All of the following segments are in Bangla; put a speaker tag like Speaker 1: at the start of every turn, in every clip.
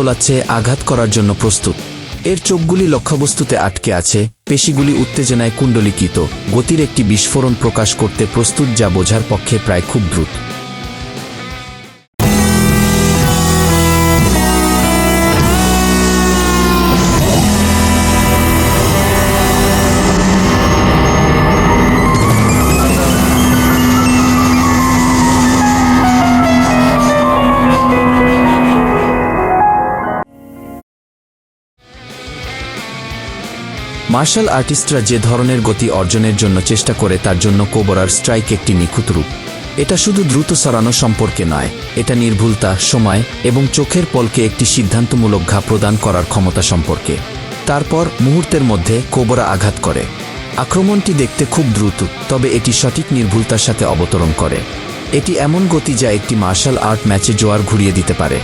Speaker 1: দোলাচ্ছে আঘাত করার জন্য প্রস্তুত। এর চোখগুলি লক্ষ্যবস্তুতে আটকে আছে, পেশিগুলি উত্তেজনায় কুণ্ডলিকিত, গতির একটি বিস্ফোরণ প্রকাশ করতে প্রস্তুত যা বোঝার পক্ষে প্রায় খুব দ্রুত। মার্শাল আর্টিস্টরা যে ধরনের গতি অর্জনের জন্য চেষ্টা করে তার জন্য কোবরার স্ট্রাইক একটি নিখুঁত রূপ। এটা শুধু দ্রুত সরানো সম্পর্কে নয়, এটা নির্ভুলতা, সময় এবং চোখের পলকে একটি সিদ্ধান্তমূলক ঘা প্রদান করার ক্ষমতা সম্পর্কে। তারপর মুহূর্তের মধ্যে কোবরা আঘাত করে। আক্রমণটি দেখতে খুব দ্রুত, তবে এটি সঠিক নির্ভুলতার সাথে অবতরণ করে। এটি এমন গতি যা একটি মার্শাল আর্ট ম্যাচে জোয়ার ঘুরিয়ে দিতে পারে।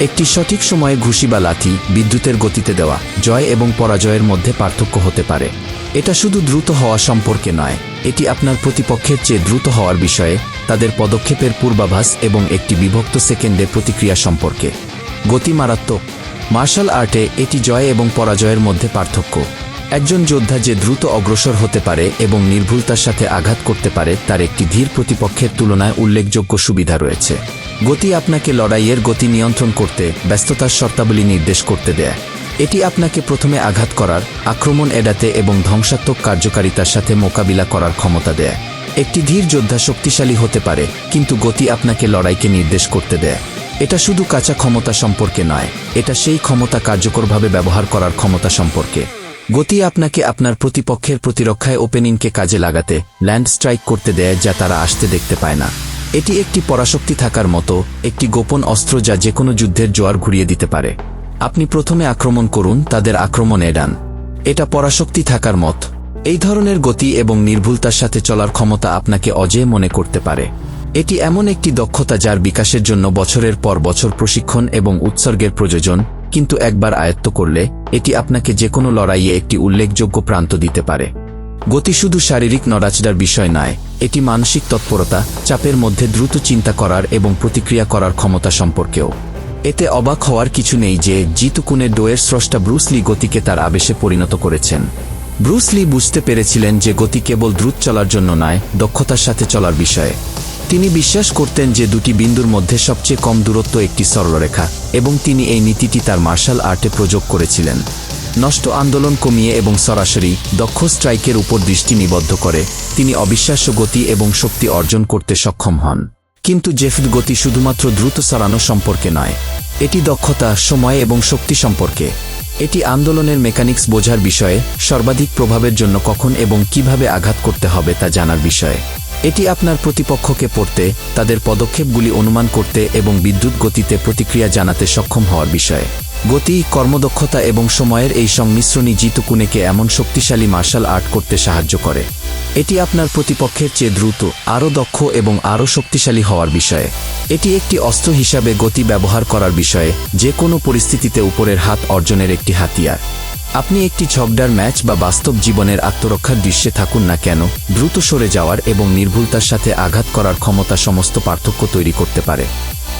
Speaker 1: একটি সঠিক সময়ে ঘুষি বা লাথি বিদ্যুতের গতিতে দেওয়া, জয় এবং পরাজয়ের মধ্যে পার্থক্য হতে পারে। এটা শুধু দ্রুত হওয়া সম্পর্কে নয়, এটি আপনার প্রতিপক্ষের চেয়ে দ্রুত হওয়ার বিষয়ে, তাদের পদক্ষেপের পূর্বাভাস এবং একটি বিভক্ত সেকেন্ডে প্রতিক্রিয়া সম্পর্কে। গতি মারাত্মক। মার্শাল আর্টে এটি জয় এবং পরাজয়ের মধ্যে পার্থক্য। একজন যোদ্ধা যে দ্রুত অগ্রসর হতে পারে এবং নির্ভুলতার সাথে আঘাত করতে পারে, তার একটি ধীর প্রতিপক্ষের তুলনায় উল্লেখযোগ্য সুবিধা রয়েছে। গতি আপনাকে লড়াইয়ের গতি নিয়ন্ত্রণ করতে, ব্যস্ততার শর্তাবলী নির্দেশ করতে দেয়। এটি আপনাকে প্রথমে আঘাত করার, আক্রমণ এড়াতে এবং ধ্বংসাত্মক কার্যকারিতার সাথে মোকাবিলা করার ক্ষমতা দেয়। একটি ধীর যোদ্ধা শক্তিশালী হতে পারে, কিন্তু গতি আপনাকে লড়াইকে নির্দেশ করতে দেয়। এটা শুধু কাঁচা ক্ষমতা সম্পর্কে নয়, এটা সেই ক্ষমতা কার্যকরভাবে ব্যবহার করার ক্ষমতা সম্পর্কে। গতি আপনাকে আপনার প্রতিপক্ষের প্রতিরক্ষায় ওপেনিংকে কাজে লাগাতে ল্যান্ড স্ট্রাইক করতে দেয় যা তারা আসতে দেখতে পায় না। এটি একটি পরাশক্তি থাকার মতো একটি গোপন অস্ত্র যা যে কোনো যুদ্ধের জোয়ার ঘুরিয়ে দিতে পারে। আপনি প্রথমে আক্রমণ করুন, তাদের আক্রমণ এড়ান। এটা পরাশক্তি থাকার মত। এই ধরনের গতি এবং নির্ভুলতার সাথে চলার ক্ষমতা আপনাকে অজেয় মনে করতে পারে। এটি এমন একটি দক্ষতা যার বিকাশের জন্য বছরের পর বছর প্রশিক্ষণ এবং উৎসর্গের প্রয়োজন, কিন্তু একবার আয়ত্ত করলে, এটি আপনাকে যে কোনো লড়াইয়ে একটি উল্লেখযোগ্য প্রান্ত দিতে পারে। গতি শুধু শারীরিক নড়াচড়ার বিষয় নয় এটি মানসিক তৎপরতা, চাপের মধ্যে দ্রুত চিন্তা করার এবং প্রতিক্রিয়া করার ক্ষমতা সম্পর্কেও। এতে অবাক হওয়ার কিছু নেই যে জিতুকুনে ডোয়ের স্রষ্টা ব্রুসলি গতিকে তার আবেশে পরিণত করেছেন। ব্রুসলি বুঝতে পেরেছিলেন যে গতি কেবল দ্রুত চলার জন্য নয়, দক্ষতার সাথে চলার বিষয়ে। তিনি বিশ্বাস করতেন যে দুটি বিন্দুর মধ্যে সবচেয়ে কম দূরত্ব একটি সরলরেখা, এবং তিনি এই নীতিটি তার মার্শাল আর্টে প্রয়োগ করেছিলেন। নষ্ট আন্দোলন কমিয়ে এবং সরাসরি দক্ষ স্ট্রাইকের উপর দৃষ্টি নিবদ্ধ করে, তিনি অবিশ্বাস্য গতি এবং শক্তি অর্জন করতে সক্ষম হন। কিন্তু জেফদ গতি শুধুমাত্র দ্রুত সরানো সম্পর্কে নয়, এটি দক্ষতা, সময় এবং শক্তি সম্পর্কে। এটি আন্দোলনের মেকানিক্স বোঝার বিষয়ে সর্বাধিক প্রভাবের জন্য কখন এবং কীভাবে আঘাত করতে হবে তা জানার বিষয়ে। এটি আপনার প্রতিপক্ষকে পড়তে, তাদের পদক্ষেপগুলি অনুমান করতে এবং বিদ্যুৎ গতিতে প্রতিক্রিয়া জানাতে সক্ষম হওয়ার বিষয়ে। গতি, কর্মদক্ষতা এবং সময়ের এই সংমিশ্রণই জিতুকুনেকে এমন শক্তিশালী মার্শাল আর্ট করতে সাহায্য করে। এটি আপনার প্রতিপক্ষের চেয়ে দ্রুত, আরও দক্ষ এবং আরও শক্তিশালী হওয়ার বিষয়ে। এটি একটি অস্ত্র হিসাবে গতি ব্যবহার করার বিষয়ে, যে কোনো পরিস্থিতিতে উপরের হাত অর্জনের একটি হাতিয়ার। আপনি একটি ঝগড়ার ম্যাচ বা বাস্তব জীবনের আত্মরক্ষার দৃশ্যে থাকুন না কেন, দ্রুত সরে যাওয়ার এবং নির্ভুলতার সাথে আঘাত করার ক্ষমতা সমস্ত পার্থক্য তৈরি করতে পারে।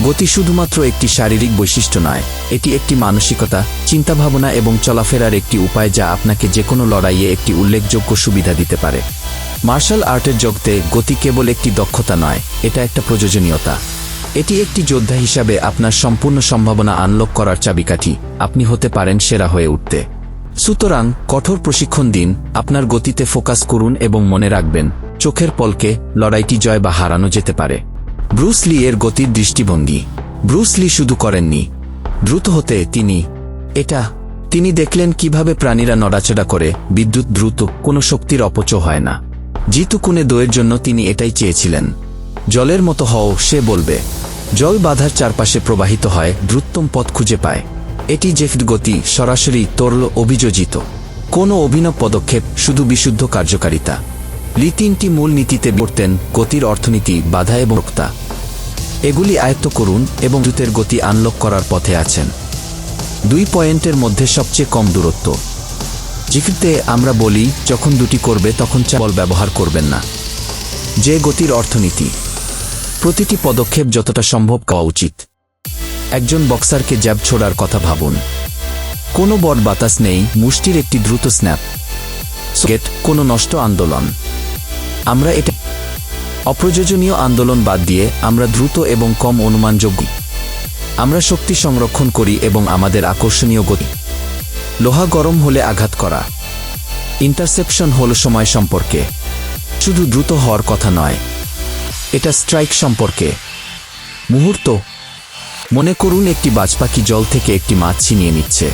Speaker 1: গতি শুধুমাত্র একটি শারীরিক বৈশিষ্ট্য নয়, এটি একটি মানসিকতা, চিন্তাভাবনা এবং চলাফেরার একটি উপায় যা আপনাকে যে কোনো লড়াইয়ে একটি উল্লেখযোগ্য সুবিধা দিতে পারে। মার্শাল আর্টের জগতে গতি কেবল একটি দক্ষতা নয়, এটা একটা প্রয়োজনীয়তা। এটি একটি যোদ্ধা হিসাবে আপনার সম্পূর্ণ সম্ভাবনা আনলক করার চাবিকাঠি, আপনি হতে পারেন সেরা হয়ে উঠতে। সুতরাং, কঠোর প্রশিক্ষণ দিন, আপনার গতিতে ফোকাস করুন এবং মনে রাখবেন, চোখের পলকে লড়াইটি জয় বা হারানো যেতে পারে। ব্রুস লি এর গতির দৃষ্টিভঙ্গি। ব্রুস লি শুধু করেননি। দ্রুত হতে তিনি, এটা, তিনি দেখলেন কীভাবে প্রাণীরা নড়াচড়া করে, বিদ্যুৎ দ্রুত, কোনো শক্তির অপচয় হয় না। জিতু কুনে দোয়ের জন্য তিনি এটাই চেয়েছিলেন। জলের মতো হও, সে বলবে। জল বাধার চারপাশে প্রবাহিত হয়, দ্রুততম পথ খুঁজে পায়। এটি জেফড গতি, সরাসরি তরল অভিযোজিত। কোনো অভিনব পদক্ষেপ, শুধু বিশুদ্ধ কার্যকারিতা। লি তিনটি মূল নীতিতে বর্তেন গতির অর্থনীতি, বাধা এবং রক্তা এগুলি আয়ত্ত করুন এবং দ্রুতের গতি আনলক করার পথে আছেন। দুই পয়েন্টের মধ্যে সবচেয়ে কম দূরত্ব। জিকিরতে আমরা বলি, যখন দুটি করবে, তখন চাবল ব্যবহার করবেন না। যে গতির অর্থনীতি। প্রতিটি পদক্ষেপ যতটা সম্ভব পাওয়া উচিত। একজন বক্সারকে জ্যাব ছোড়ার কথা ভাবুন। কোনো বট বাতাস নেই, মুষ্টির একটি দ্রুত স্ন্যাপ। গেট, কোনো নষ্ট আন্দোলন। আমরা এটা অপ্রয়োজনীয় আন্দোলন বাদ দিয়ে আমরা দ্রুত এবং কম অনুমানযোগ্য আমরা শক্তি সংরক্ষণ করি এবং আমাদের আকর্ষণীয় গতি। লোহা গরম হলে আঘাত করা। ইন্টারসেপশন হল সময় সম্পর্কে। শুধু দ্রুত হওয়ার কথা নয়। এটা স্ট্রাইক সম্পর্কে। মুহূর্ত। মনে করুন একটি বাজপাখি জল থেকে একটি মাছ ছিনিয়ে নিচ্ছে।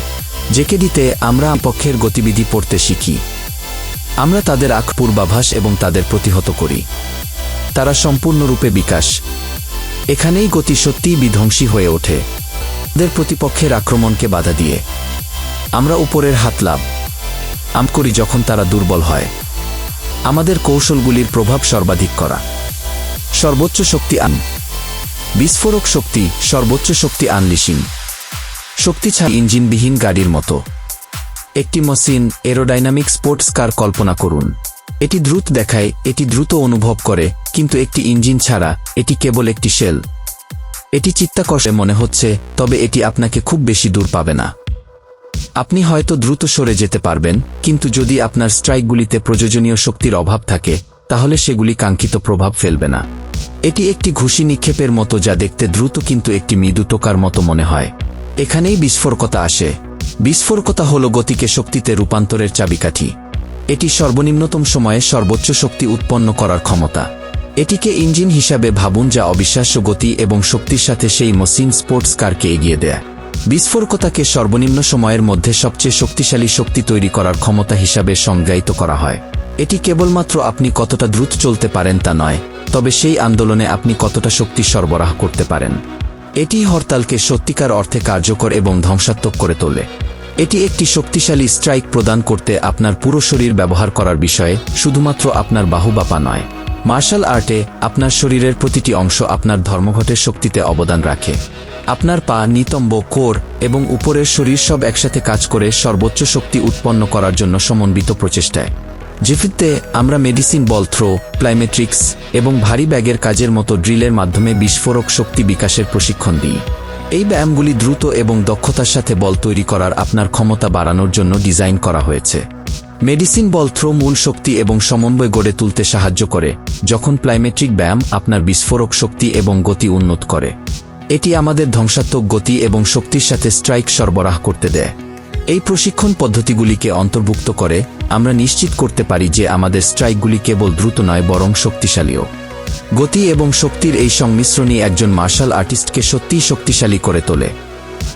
Speaker 1: জেকে দিতে আমরা পক্ষের গতিবিধি পড়তে শিখি। আমরা তাদের আখ পূর্বাভাস এবং তাদের প্রতিহত করি। তারা সম্পূর্ণরূপে বিকাশ। এখানেই গতি সত্যিই বিধ্বংসী হয়ে ওঠে। তাদের প্রতিপক্ষের আক্রমণকে বাধা দিয়ে। আমরা উপরের হাত লাভ। আম করি যখন তারা দুর্বল হয়। আমাদের কৌশলগুলির প্রভাব সর্বাধিক করা। সর্বোচ্চ শক্তি আন। বিস্ফোরক শক্তি সর্বোচ্চ শক্তি আনলিশিং। শক্তি ছাড়া ইঞ্জিনবিহীন গাড়ির মতো। একটি মসিন এরোডাইনামিক স্পোর্টস কার কল্পনা করুন। এটি দ্রুত দেখায়, এটি দ্রুত অনুভব করে, কিন্তু একটি ইঞ্জিন ছাড়া, এটি কেবল একটি শেল। এটি চিত্তাকর্ষে মনে হচ্ছে, তবে এটি আপনাকে খুব বেশি দূর পাবে না। আপনি হয়তো দ্রুত সরে যেতে পারবেন, কিন্তু যদি আপনার স্ট্রাইকগুলিতে প্রয়োজনীয় শক্তির অভাব থাকে, তাহলে সেগুলি কাঙ্ক্ষিত প্রভাব ফেলবে না। এটি একটি ঘুষি নিক্ষেপের মতো যা দেখতে দ্রুত কিন্তু একটি মৃদু টোকার মতো মনে হয়। এখানেই বিস্ফোরকতা আসে। বিস্ফোরকতা হল গতিকে শক্তিতে রূপান্তরের চাবিকাঠি। এটি সর্বনিম্নতম সময়ে সর্বোচ্চ শক্তি উৎপন্ন করার ক্ষমতা। এটিকে ইঞ্জিন হিসাবে ভাবুন যা অবিশ্বাস্য গতি এবং শক্তির সাথে সেই মসিন স্পোর্টস কারকে এগিয়ে দেয়। বিস্ফোরকতাকে সর্বনিম্ন সময়ের মধ্যে সবচেয়ে শক্তিশালী শক্তি তৈরি করার ক্ষমতা হিসাবে সংজ্ঞায়িত করা হয়। এটি কেবলমাত্র আপনি কতটা দ্রুত চলতে পারেন তা নয়, তবে সেই আন্দোলনে আপনি কতটা শক্তি সরবরাহ করতে পারেন। এটি হরতালকে সত্যিকার অর্থে কার্যকর এবং ধ্বংসাত্মক করে তোলে। এটি একটি শক্তিশালী স্ট্রাইক প্রদান করতে আপনার পুরো শরীর ব্যবহার করার বিষয়ে শুধুমাত্র আপনার বাহু বাপা নয়। মার্শাল আর্টে আপনার শরীরের প্রতিটি অংশ আপনার ধর্মঘটের শক্তিতে অবদান রাখে। আপনার পা, নিতম্ব, কোর এবং উপরের শরীর সব একসাথে কাজ করে সর্বোচ্চ শক্তি উৎপন্ন করার জন্য সমন্বিত প্রচেষ্টায়। জিফিতে আমরা মেডিসিন বল থ্রো, প্লাইমেট্রিক্স এবং ভারী ব্যাগের কাজের মতো ড্রিলের মাধ্যমে বিস্ফোরক শক্তি বিকাশের প্রশিক্ষণ দিই। এই ব্যায়ামগুলি দ্রুত এবং দক্ষতার সাথে বল তৈরি করার আপনার ক্ষমতা বাড়ানোর জন্য ডিজাইন করা হয়েছে। মেডিসিন বল থ্রো মূল শক্তি এবং সমন্বয় গড়ে তুলতে সাহায্য করে, যখন প্লাইমেট্রিক ব্যায়াম আপনার বিস্ফোরক শক্তি এবং গতি উন্নত করে। এটি আমাদের ধ্বংসাত্মক গতি এবং শক্তির সাথে স্ট্রাইক সরবরাহ করতে দেয়। এই প্রশিক্ষণ পদ্ধতিগুলিকে অন্তর্ভুক্ত করে আমরা নিশ্চিত করতে পারি যে আমাদের স্ট্রাইকগুলি কেবল দ্রুত নয়, বরং শক্তিশালীও। গতি এবং শক্তির এই সংমিশ্রণই একজন মার্শাল আর্টিস্টকে সত্যিই শক্তিশালী করে তোলে।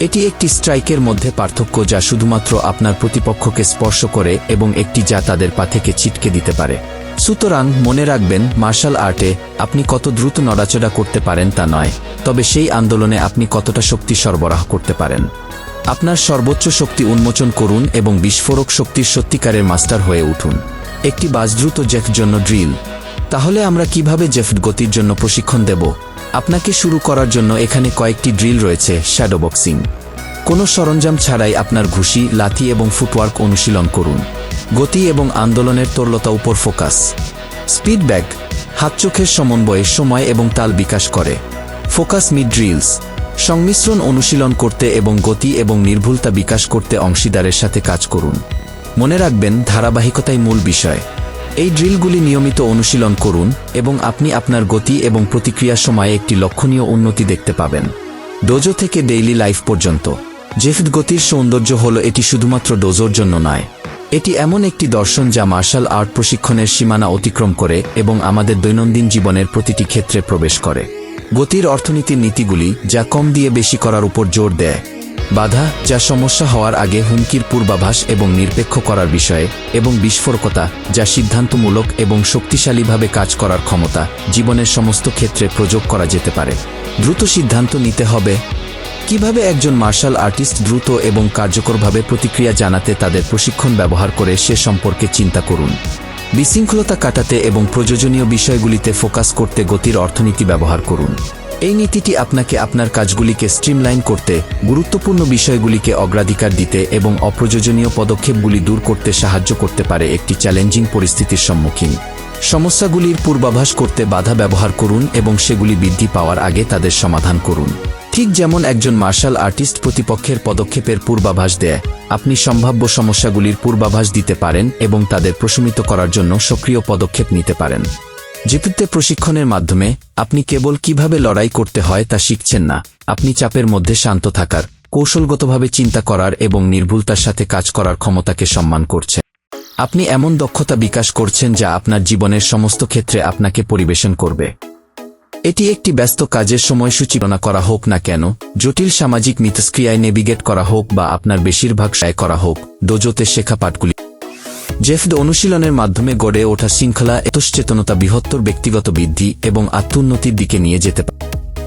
Speaker 1: এটি একটি স্ট্রাইকের মধ্যে পার্থক্য যা শুধুমাত্র আপনার প্রতিপক্ষকে স্পর্শ করে এবং একটি যা তাদের পা থেকে ছিটকে দিতে পারে। সুতরাং মনে রাখবেন, মার্শাল আর্টে আপনি কত দ্রুত নড়াচড়া করতে পারেন তা নয়, তবে সেই আন্দোলনে আপনি কতটা শক্তি সরবরাহ করতে পারেন। আপনার সর্বোচ্চ শক্তি উন্মোচন করুন এবং বিস্ফোরক শক্তির সত্যিকারের মাস্টার হয়ে উঠুন। একটি বাসদ্রুত জেফ জন্য ড্রিল। তাহলে আমরা কীভাবে জেফ গতির জন্য প্রশিক্ষণ দেব? আপনাকে শুরু করার জন্য এখানে কয়েকটি ড্রিল রয়েছে, শ্যাডো বক্সিং। কোনো সরঞ্জাম ছাড়াই আপনার ঘুষি, লাথি এবং ফুটওয়ার্ক অনুশীলন করুন। গতি এবং আন্দোলনের তরলতা উপর ফোকাস। Speed bag. হাত চোখের সমন্বয়ে সময় এবং তাল বিকাশ করে। Focus mid drills. সংমিশ্রণ অনুশীলন করতে এবং গতি এবং নির্ভুলতা বিকাশ করতে অংশীদারের সাথে কাজ করুন। মনে রাখবেন, ধারাবাহিকতাই মূল বিষয়। এই ড্রিলগুলি নিয়মিত অনুশীলন করুন এবং আপনি আপনার গতি এবং প্রতিক্রিয়ার সময়ে একটি লক্ষণীয় উন্নতি দেখতে পাবেন। ডোজো থেকে ডেইলি লাইফ পর্যন্ত। জেফ গতির সৌন্দর্য হল এটি শুধুমাত্র ডোজোর জন্য নয়। এটি এমন একটি দর্শন যা মার্শাল আর্ট প্রশিক্ষণের সীমানা অতিক্রম করে এবং আমাদের দৈনন্দিন জীবনের প্রতিটি ক্ষেত্রে প্রবেশ করে। গতির অর্থনীতির নীতিগুলি যা কম দিয়ে বেশি করার উপর জোর দেয়। বাধা যা সমস্যা হওয়ার আগে হুমকির পূর্বাভাস এবং নিরপেক্ষ করার বিষয়ে এবং বিস্ফোরকতা যা সিদ্ধান্তমূলক এবং শক্তিশালীভাবে কাজ করার ক্ষমতা জীবনের সমস্ত ক্ষেত্রে প্রয়োগ করা যেতে পারে। দ্রুত সিদ্ধান্ত নিতে হবে। কীভাবে একজন মার্শাল আর্টিস্ট দ্রুত এবং কার্যকরভাবে প্রতিক্রিয়া জানাতে তাদের প্রশিক্ষণ ব্যবহার করে সে সম্পর্কে চিন্তা করুন। বিশৃঙ্খলতা কাটাতে এবং প্রয়োজনীয় বিষয়গুলিতে ফোকাস করতে গতির অর্থনীতি ব্যবহার করুন। এই নীতিটি আপনাকে আপনার কাজগুলিকে স্ট্রিমলাইন করতে, গুরুত্বপূর্ণ বিষয়গুলিকে অগ্রাধিকার দিতে এবং অপ্রয়োজনীয় পদক্ষেপগুলি দূর করতে সাহায্য করতে পারে একটি চ্যালেঞ্জিং পরিস্থিতির সম্মুখীন। সমস্যাগুলির পূর্বাভাস করতে বাধা ব্যবহার করুন এবং সেগুলি বৃদ্ধি পাওয়ার আগে তাদের সমাধান করুন। ঠিক যেমন একজন মার্শাল আর্টিস্ট প্রতিপক্ষের পদক্ষেপের পূর্বাভাস দেয়, আপনি সম্ভাব্য সমস্যাগুলির পূর্বাভাস দিতে পারেন এবং তাদের প্রশমিত করার জন্য সক্রিয় পদক্ষেপ নিতে পারেন। জিপিতে প্রশিক্ষণের মাধ্যমে আপনি কেবল কীভাবে লড়াই করতে হয় তা শিখছেন না, আপনি চাপের মধ্যে শান্ত থাকার, কৌশলগতভাবে চিন্তা করার এবং নির্ভুলতার সাথে কাজ করার ক্ষমতাকে সম্মান করছেন আপনি এমন দক্ষতা বিকাশ করছেন যা আপনার জীবনের সমস্ত ক্ষেত্রে আপনাকে পরিবেশন করবে। এটি একটি ব্যস্ত কাজের সময়সূচি গণনা করা হোক না কেন, জটিল সামাজিক মিথস্ক্রিয়ায় নেভিগেট করা হোক বা আপনার বেশিরভাগ সায় করা হোক ডোজোতে শেখা পাঠগুলি। জেফড অনুশীলনের মাধ্যমে গড়ে ওঠা শৃঙ্খলা এতশ্চেতনতা বৃহত্তর ব্যক্তিগত বৃদ্ধি এবং আত্মোন্নতির দিকে নিয়ে যেতে পারে।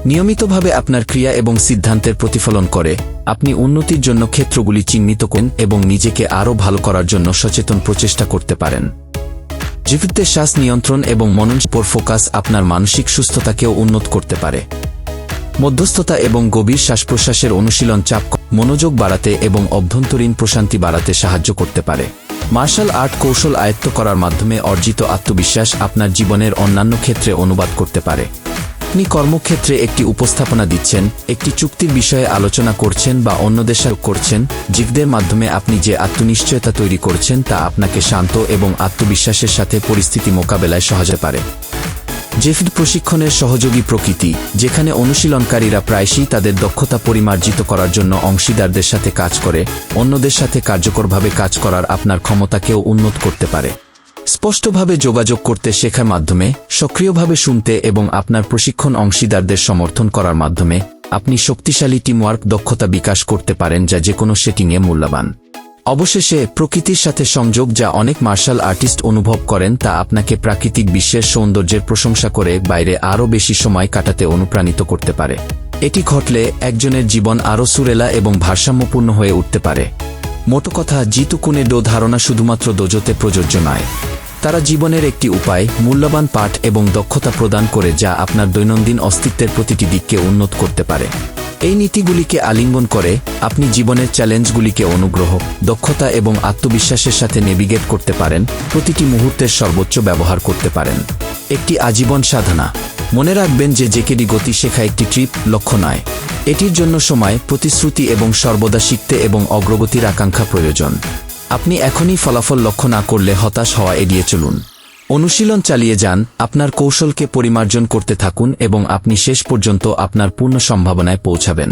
Speaker 1: নিয়মিতভাবে আপনার ক্রিয়া এবং সিদ্ধান্তের প্রতিফলন করে, আপনি উন্নতির জন্য ক্ষেত্রগুলি চিহ্নিত করেন এবং নিজেকে আরও ভালো করার জন্য সচেতন প্রচেষ্টা করতে পারেন। জীবিতের শ্বাস নিয়ন্ত্রণ এবং মননপর ফোকাস আপনার মানসিক সুস্থতাকেও উন্নত করতে পারে। মধ্যস্থতা এবং গভীর শ্বাস প্রশ্বাসের অনুশীলন চাপ মনোযোগ বাড়াতে এবং অভ্যন্তরীণ প্রশান্তি বাড়াতে সাহায্য করতে পারে। মার্শাল আর্ট কৌশল আয়ত্ত করার মাধ্যমে অর্জিত আত্মবিশ্বাস আপনার জীবনের অন্যান্য ক্ষেত্রে অনুবাদ করতে পারে। আপনি কর্মক্ষেত্রে একটি উপস্থাপনা দিচ্ছেন, একটি চুক্তির বিষয়ে আলোচনা করছেন বা অন্যদের সাথে করছেন, জিগদের মাধ্যমে আপনি যে আত্মনিশ্চয়তা তৈরি করছেন তা আপনাকে শান্ত এবং আত্মবিশ্বাসের সাথে পরিস্থিতি মোকাবেলায় সহজে পারে। জেফিড প্রশিক্ষণের সহযোগী প্রকৃতি, যেখানে অনুশীলনকারীরা প্রায়শই তাদের দক্ষতা পরিমার্জিত করার জন্য অংশীদারদের সাথে কাজ করে, অন্যদের সাথে কার্যকরভাবে কাজ করার আপনার ক্ষমতাকেও উন্নত করতে পারে। স্পষ্টভাবে যোগাযোগ করতে শেখার মাধ্যমে, সক্রিয়ভাবে শুনতে এবং আপনার প্রশিক্ষণ অংশীদারদের সমর্থন করার মাধ্যমে, আপনি শক্তিশালী টিমওয়ার্ক দক্ষতা বিকাশ করতে পারেন যা যেকোনো সেটিংয়ে মূল্যবান। অবশেষে, প্রকৃতির সাথে সংযোগ যা অনেক মার্শাল আর্টিস্ট অনুভব করেন তা আপনাকে প্রাকৃতিক বিশ্বের সৌন্দর্যের প্রশংসা করে বাইরে আরও বেশি সময় কাটাতে অনুপ্রাণিত করতে পারে। এটি ঘটলে একজনের জীবন আরও সুরেলা এবং ভারসাম্যপূর্ণ হয়ে উঠতে পারে। মোটো কথা, জিতু কুনে ডো ধারণা শুধুমাত্র দোজোতে প্রযোজ্য নয়। তারা জীবনের একটি উপায়, মূল্যবান পাঠ এবং দক্ষতা প্রদান করে যা আপনার দৈনন্দিন অস্তিত্বের প্রতিটি দিককে উন্নত করতে পারে। এই নীতিগুলিকে আলিঙ্গন করে আপনি জীবনের চ্যালেঞ্জগুলিকে অনুগ্রহ, দক্ষতা এবং আত্মবিশ্বাসের সাথে নেভিগেট করতে পারেন, প্রতিটি মুহূর্তের সর্বোচ্চ ব্যবহার করতে পারেন। একটি আজীবন সাধনা। মনে রাখবেন যে জেকেডি গতি শেখা একটি ট্রিপ, লক্ষ্য নয়। এটির জন্য সময়, প্রতিশ্রুতি এবং সর্বদা শিখতে এবং অগ্রগতির আকাঙ্ক্ষা প্রয়োজন। আপনি এখনই ফলাফল লক্ষ্য না করলে হতাশ হওয়া এড়িয়ে চলুন। অনুশীলন চালিয়ে যান, আপনার কৌশলকে পরিমার্জন করতে থাকুন এবং আপনি শেষ পর্যন্ত আপনার পূর্ণ সম্ভাবনায় পৌঁছাবেন।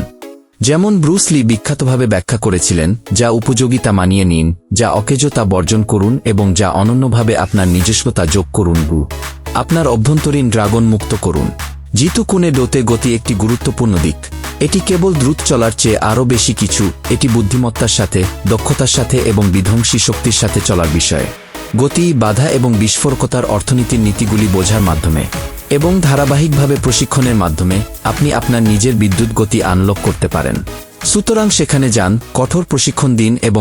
Speaker 1: যেমন ব্রুস লি বিখ্যাতভাবে ব্যাখ্যা করেছিলেন, যা উপযোগিতা মানিয়ে নিন, যা অকেজতা বর্জন করুন এবং যা অনন্যভাবে আপনার নিজস্বতা যোগ করুন ব্রু। আপনার অভ্যন্তরীণ ড্রাগন মুক্ত করুন। জিতু কোণে ডোতে গতি একটি গুরুত্বপূর্ণ দিক। এটি কেবল দ্রুত চলার চেয়ে আরও বেশি কিছু, এটি বুদ্ধিমত্তার সাথে, দক্ষতার সাথে এবং বিধ্বংসী শক্তির সাথে চলার বিষয়ে। গতি, বাধা এবং বিস্ফোরকতার অর্থনীতির নীতিগুলি বোঝার মাধ্যমে এবং ধারাবাহিকভাবে প্রশিক্ষণের মাধ্যমে আপনি আপনার নিজের বিদ্যুৎ গতি আনলক করতে পারেন। সুতরাং সেখানে যান, কঠোর প্রশিক্ষণ দিন এবং